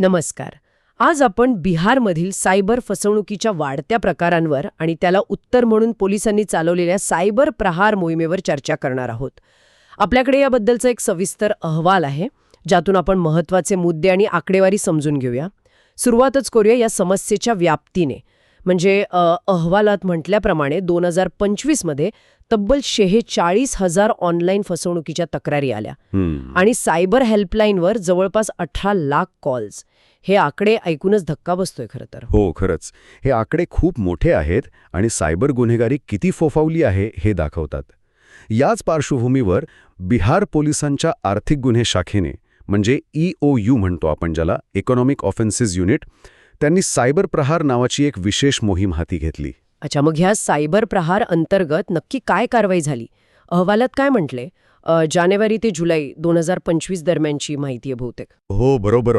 नमस्कार. आज आपण बिहारमधील सायबर फसवणुकीच्या वाढत्या प्रकारांवर आणि त्याला उत्तर म्हणून पोलिसांनी चालवलेल्या सायबर प्रहार मोहिमेवर चर्चा करणार आहोत. आपल्याकडे याबद्दलचा एक सविस्तर अहवाल आहे ज्यातून आपण महत्त्वाचे मुद्दे आणि आकडेवारी समजून घेऊया. सुरुवातच करूया या समस्येच्या व्याप्तीने. म्हणजे अहवालात म्हटल्याप्रमाणे दोन हजार पंचवीसमध्ये तब्बल शेहेचाळीस हजार ऑनलाईन फसवणुकीच्या तक्रारी आल्या. आणि सायबर हेल्पलाईनवर जवळपास अठरा लाख कॉल्स. हे आकडे ऐकूनच धक्का बसतोय खरं तर. हो खरंच. हे आकडे खूप मोठे आहेत आणि सायबर गुन्हेगारी किती फोफावली आहे हे दाखवतात. याच पार्श्वभूमीवर बिहार पोलिसांच्या आर्थिक गुन्हे शाखेने म्हणजे ई यू म्हणतो आपण ज्याला इकॉनॉमिक ऑफेन्सेस युनिट त्यांनी सायबर प्रहार नावाची एक विशेष मोहीम हाती घेतली. अच्छा मग ह्या सायबर प्रहार अंतर्गत नक्की काय कारवाई झाली? अहवालात काय म्हटले? जानेवारी ते जुलै दोन हजार पंचवीस दरम्यानची माहिती आहे बहुतेक. हो बरोबर.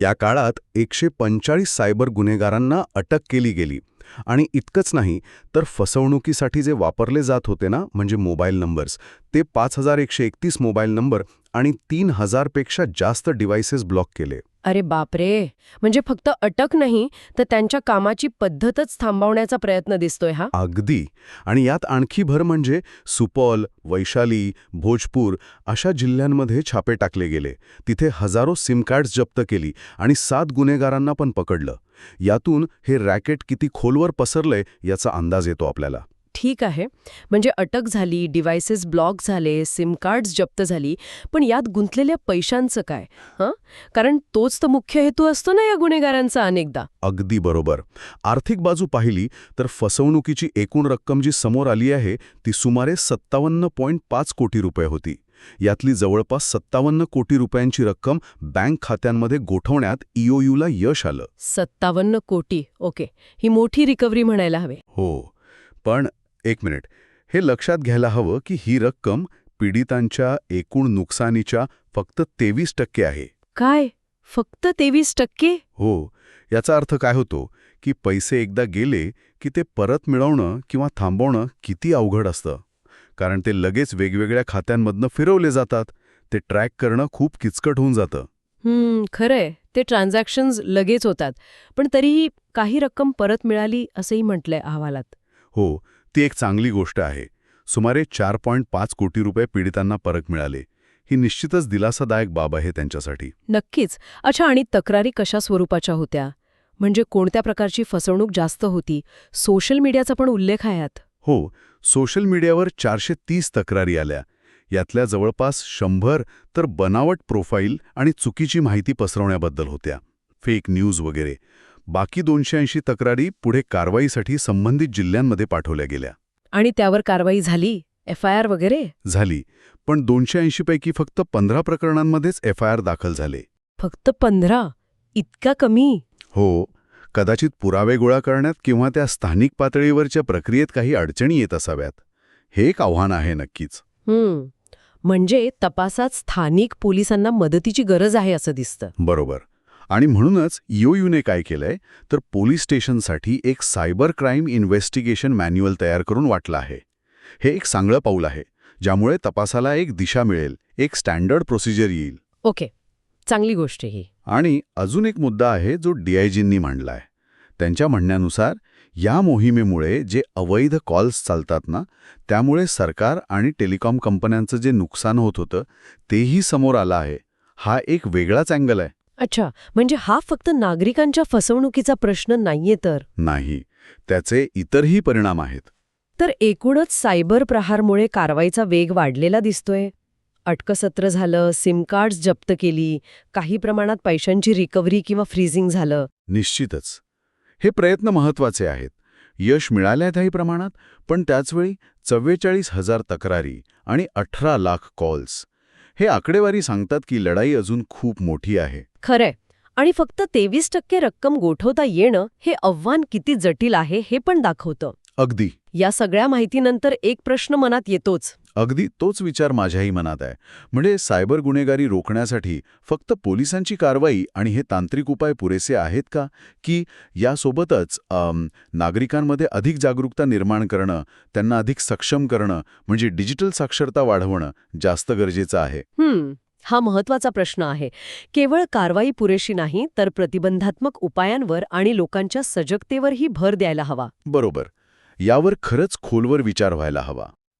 या काळात एकशे पंचाळीस सायबर गुन्हेगारांना अटक केली गेली. आणि इतकंच नाही तर फसवणुकीसाठी जे वापरले जात होते ना म्हणजे मोबाईल नंबर्स ते पाच हजार एकशे एकतीस मोबाईल नंबर आणि तीन हजारपेक्षा जास्त डिव्हायसेस ब्लॉक केले. अरे बापरे! म्हणजे फक्त अटक नाही तर त्यांच्या कामाची पद्धतच थांबवण्याचा प्रयत्न दिसतोय हा? अगदी. आणि यात आणखी भर म्हणजे सुपौल वैशाली भोजपूर अशा जिल्ह्यांमध्ये छापे टाकले गेले. तिथे हजारो सिम कार्ड्स जप्त केली आणि सात गुन्हेगारांना पण पकडलं. यातून हे रॅकेट किती खोलवर पसरलंय याचा अंदाज येतो आपल्याला. ठीक आहे. म्हणजे अटक झाली डिव्हायसेस ब्लॉक झाले सिम कार्ड्स जप्त झाली पण यात गुंतलेल्या पैशांचं काय? हं? कारण तोच तर मुख्य हेतू असतो ना या गुन्हेगारांचा अनेकदा. अगदी बरोबर. आर्थिक बाजू पाहिली तर फसवणुकीची एकूण रक्कम जी समोर आली आहे ती सुमारे सत्तावन्न पॉईंट पाच कोटी रुपये होती. यातली जवळपास सत्तावन्न कोटी रुपयांची रक्कम बँक खात्यांमध्ये गोठवण्यात ईओयूला यश आलं. सत्तावन्न कोटी. ओके. ही मोठी रिकव्हरी म्हणायला हवे. हो. पण एक मिनिट. हे लक्षात घ्यायला हवं की ही रक्कम पीडितांच्या एकूण नुकसानीच्या फक्त तेवीस टक्के आहे. काय? फक्त तेवीस टक्के? हो. याचा अर्थ काय होतो की पैसे एकदा गेले की ते परत मिळवणं किंवा थांबवणं किती अवघड असतं. कारण ते लगेच वेगवेगळ्या खात्यांमधनं फिरवले जातात. ते ट्रॅक करणं खूप किचकट होऊन जातं. हम्म खरंय. ते ट्रान्झॅक्शन्स लगेच होतात. पण तरीही काही रक्कम परत मिळाली असंही म्हटलंय अहवालात. हो. ती एक चांगली गोष्ट आहे. सुमारे चार पॉईंट पाच कोटी रुपये पीडितांना परत मिळाले. ही निश्चितच दिलासादायक बाब आहे त्यांच्यासाठी. नक्कीच. अच्छा आणि तक्रारी कशा स्वरूपाच्या होत्या? म्हणजे कोणत्या प्रकारची फसवणूक जास्त होती? सोशल मीडियाचा पण उल्लेख आहे यात. हो सोशल मीडियावर चारशे तीस तक्रारी आल्या. यातल्या जवळपास शंभर तर बनावट प्रोफाईल आणि चुकीची माहिती पसरवण्याबद्दल होत्या. फेक न्यूज वगैरे. बाकी दोनशे ऐंशी तक्रारी पुढे कारवाईसाठी संबंधित जिल्ह्यांमध्ये पाठवल्या गेल्या. आणि त्यावर कारवाई झाली? एफ आय आर वगैरे? झाली. पण दोनशे ऐंशीपैकी फक्त पंधरा प्रकरणांमध्येच एफ आय आर दाखल झाले. फक्त पंधरा? इतका कमी? हो. कदाचित पुरावे गोळा करण्यात किंवा त्या स्थानिक पातळीवरच्या प्रक्रियेत काही अडचणी येत असाव्यात. हे एक आव्हान आहे नक्कीच. म्हणजे तपासात स्थानिक पोलिसांना मदतीची गरज आहे असं दिसतं. बरोबर. आणि म्हणूनच ईओयूने काय केलंय? तर पोलीस स्टेशनसाठी एक सायबर क्राईम इन्व्हेस्टिगेशन मॅन्युअल तयार करून वाटलं आहे. हे एक चांगलं पाऊल आहे ज्यामुळे तपासाला एक दिशा मिळेल एक स्टँडर्ड प्रोसिजर येईल. ओके चांगली गोष्ट ही. आणि अजून एक मुद्दा आहे जो डीआयजींनी मांडलाय. त्यांच्या म्हणण्यानुसार या मोहिमेमुळे जे अवैध कॉल्स चालतात ना त्यामुळे सरकार आणि टेलिकॉम कंपन्यांचं जे नुकसान होत होतं तेही समोर आलं आहे. हा एक वेगळाच अँगल आहे. अच्छा म्हणजे हा फक्त नागरिकांच्या फसवणुकीचा प्रश्न नाहीये तर? नाही त्याचे इतरही परिणाम आहेत. तर एकूणच सायबर प्रहारमुळे कारवाईचा वेग वाढलेला दिसतोय? अटकसत्र झालं सिम कार्ड्स जप्त केली काही प्रमाणात पैशांची रिकव्हरी किंवा फ्रीजिंग झालं. निश्चितच. हे प्रयत्न महत्त्वाचे आहेत. यश मिळाल्यातही प्रमाणात पण त्याचवेळी चव्वेचाळीस हजार तक्रारी आणि अठरा लाख कॉल्स. हे आकडेवारी सांगतात की लढाई अजून खूप मोठी आहे. खरंय. आणि फक्त तेवीस टक्के रक्कम गोठवता येणं हे आव्हान किती जटिल आहे हे पण दाखवतं. अगदी. या सगळ्या माहितीनंतर एक प्रश्न मनात येतोच. अगदी तोच विचार माझ्याही मनात आहे. म्हणजे सायबर गुन्हेगारी रोखण्यासाठी फक्त पोलिसांची कारवाई आणि हे तांत्रिक उपाय पुरेसे आहेत का? की यासोबतच नागरिकांमध्ये अधिक जागरूकता निर्माण करणं त्यांना अधिक सक्षम करणं म्हणजे डिजिटल साक्षरता वाढवणं जास्त गरजेचं आहे. हा महत्त्वाचा प्रश्न आहे. केवळ कारवाई पुरेशी नाही तर प्रतिबंधात्मक उपायांवर आणि लोकांच्या सजगतेवरही भर द्यायला हवा. बरोबर. यावर खरंच खोलवर विचार व्हायला हवा.